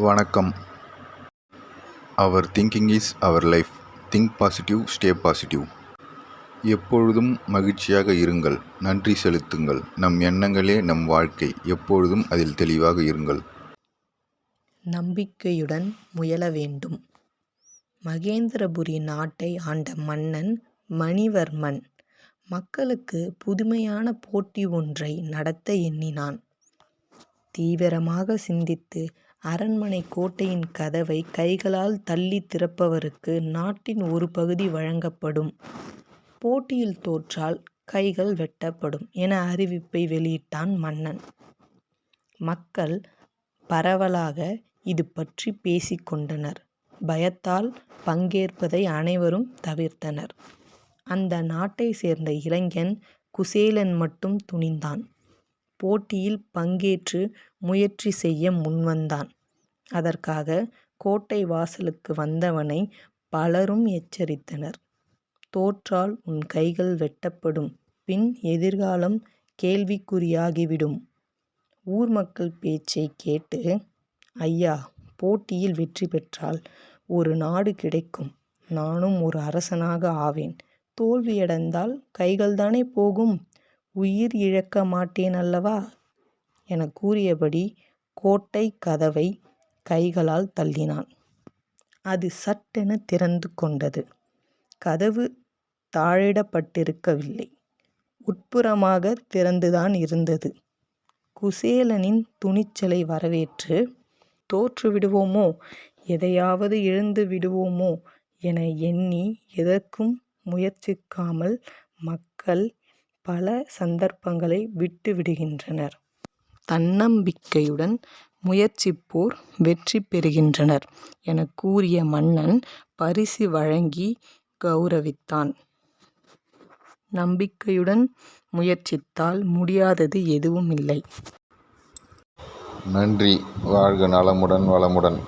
வணக்கம். அவர் thinking is our life think positive stay positive எப்பொழுதும் மகிழ்ச்சியாக இருங்கள். நன்றி செலுத்துங்கள். நம் எண்ணங்களே நம் வாழ்க்கை. எப்பொழுதும் அதில் தெளிவாக இருங்கள். நம்பிக்கையுடன் முயல வேண்டும். மகேந்திரபுரி நாட்டை ஆண்ட மன்னன் மணிவர்மன் மக்களுக்கு புதுமையான போட்டி ஒன்றை நடத்த எண்ணினான். தீவிரமாக சிந்தித்து அரண்மனை கோட்டையின் கதவை கைகளால் தள்ளி திறப்பவருக்கு நாட்டின் ஒரு பகுதி வழங்கப்படும். போட்டியில் தோற்றால் கைகள் வெட்டப்படும் என அறிவிப்பை வெளியிட்டான் மன்னன். மக்கள் பரவலாக இது பற்றி பேசிக்கொண்டனர் பயத்தால் பங்கேற்பதை அனைவரும் தவிர்த்தனர். அந்த நாட்டை சேர்ந்த இளைஞன் குசேலன் மட்டும் துணிந்தான். போட்டியில் பங்கேற்று முயற்சி செய்ய முன்வந்தான். அதற்காக கோட்டை வாசலுக்கு வந்தவனை பலரும் எச்சரித்தனர். தோற்றால் உன் கைகள் வெட்டப்படும். பின் எதிர்காலம் கேள்விக்குறியாகிவிடும். ஊர் மக்கள் பேச்சை கேட்டு ஐயா போட்டியில் வெற்றி பெற்றால் ஒரு நாடு கிடைக்கும். நானும் ஒரு அரசனாக ஆவேன். தோல்வியடைந்தால் கைகள்தானே போகும். உயிர் இழக்க மாட்டேன் அல்லவா? என கூறியபடி கோட்டை கதவை கைகளால் தள்ளினான். அது சட்டென திறந்து கொண்டது. கதவு தாழிடப்பட்டிருக்கவில்லை. உட்புறமாக திறந்துதான் இருந்தது. குசேலனின் துணிச்சலை வரவேற்று தோற்று விடுவோமோ? எதையாவது இழந்து விடுவோமோ? என எண்ணி எதற்கும் முயற்சிக்காமல் மக்கள் பல சந்தர்ப்பங்களை விட்டு விடுகின்றனர். தன்னம்பிக்கையுடன் முயற்சிப்போர் வெற்றி பெறுகின்றனர் என கூறிய மன்னன் பரிசு வழங்கி கௌரவித்தான். நம்பிக்கையுடன் முயற்சித்தால் முடியாதது எதுவும் இல்லை நன்றி. வாழ்க நலமுடன் வளமுடன்.